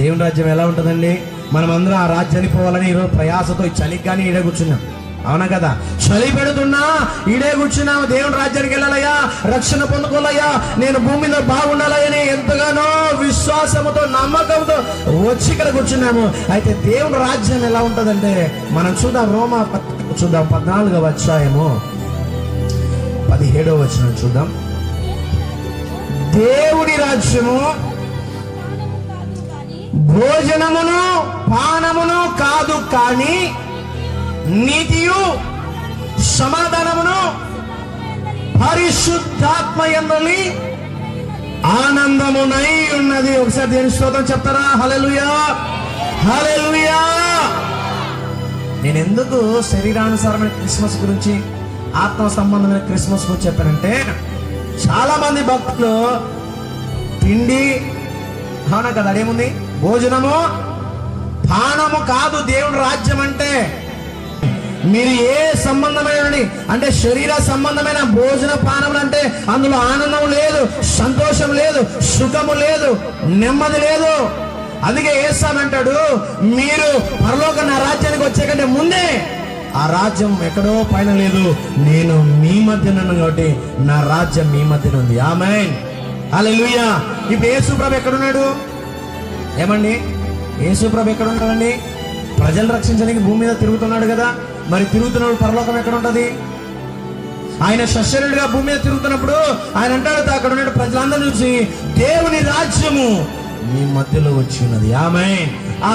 దేవుని రాజ్యం ఎలా ఉంటుందండి? మనమందరం ఆ రాజ్యానికి పోవాలని ఈరోజు ప్రయాసతో ఈ చలికి కానీ ఈడే కూర్చున్నాం. అవునా కదా? చలి పెడుతున్నా ఈడే కూర్చున్నాము దేవుని రాజ్యానికి వెళ్ళాలయ్యా. రక్షణ పొందుకోవాలయ్యా. నేను భూమి మీద బాగుండాలని ఎంతగానో విశ్వాసముతో నమ్మకంతో వచ్చి ఇక్కడ కూర్చున్నాము. అయితే దేవుని రాజ్యం ఎలా ఉంటుందంటే మనం చూద్దాం రోమా చూద్దాం పద్నాలుగవ అధ్యాయము. పదిహేడవ వచ్చిన చూద్దాం. దేవుడి రాజ్యము భోజనమును పానమును కాదు కానీ నీతియు సమాధానమును పరిశుద్ధాత్మ ఎందలి ఆనందమునై ఉన్నది. ఒకసారి దేని స్తోత్రం చెప్తారా? హలలుయా హలెలుయా నేను ఎందుకు శరీరానుసారమైన క్రిస్మస్ గురించి ఆత్మ సంబంధమైన క్రిస్మస్ గురించి చెప్పానంటే చాలా మంది భక్తులు తిండి అవునా కదా అదేముంది? భోజనము పానము కాదు దేవుడు రాజ్యం అంటే మీరు ఏ సంబంధమైన అంటే శరీర సంబంధమైన భోజన పానములు అంటే అందులో ఆనందం లేదు సంతోషం లేదు సుఖము లేదు నెమ్మది లేదు. అందుకే ఏసానంటాడు మీరు పరలోక నా రాజ్యానికి వచ్చే కంటే ముందే ఆ రాజ్యం ఎక్కడో పైన లేదు నేను మీ మధ్యన కాబట్టి నా రాజ్యం మీ మధ్యన ఉంది. ఆమె హల్లెలూయా. ఇప్పుడు యేసుప్రభు ఎక్కడున్నాడు? ఏమండి? యేసుప్రభు ఎక్కడ ఉంటాడండి? ప్రజలు రక్షించడానికి భూమి మీద తిరుగుతున్నాడు కదా. మరి తిరుగుతున్నప్పుడు పరలోకం ఎక్కడ ఉంటది? ఆయన శస్యరుడిగా భూమి మీద తిరుగుతున్నప్పుడు ఆయన అంటాడు అక్కడ ఉన్న ప్రజలందరూ చూసి దేవుని రాజ్యము మీ మధ్యలో వచ్చి ఉన్నది. ఆమె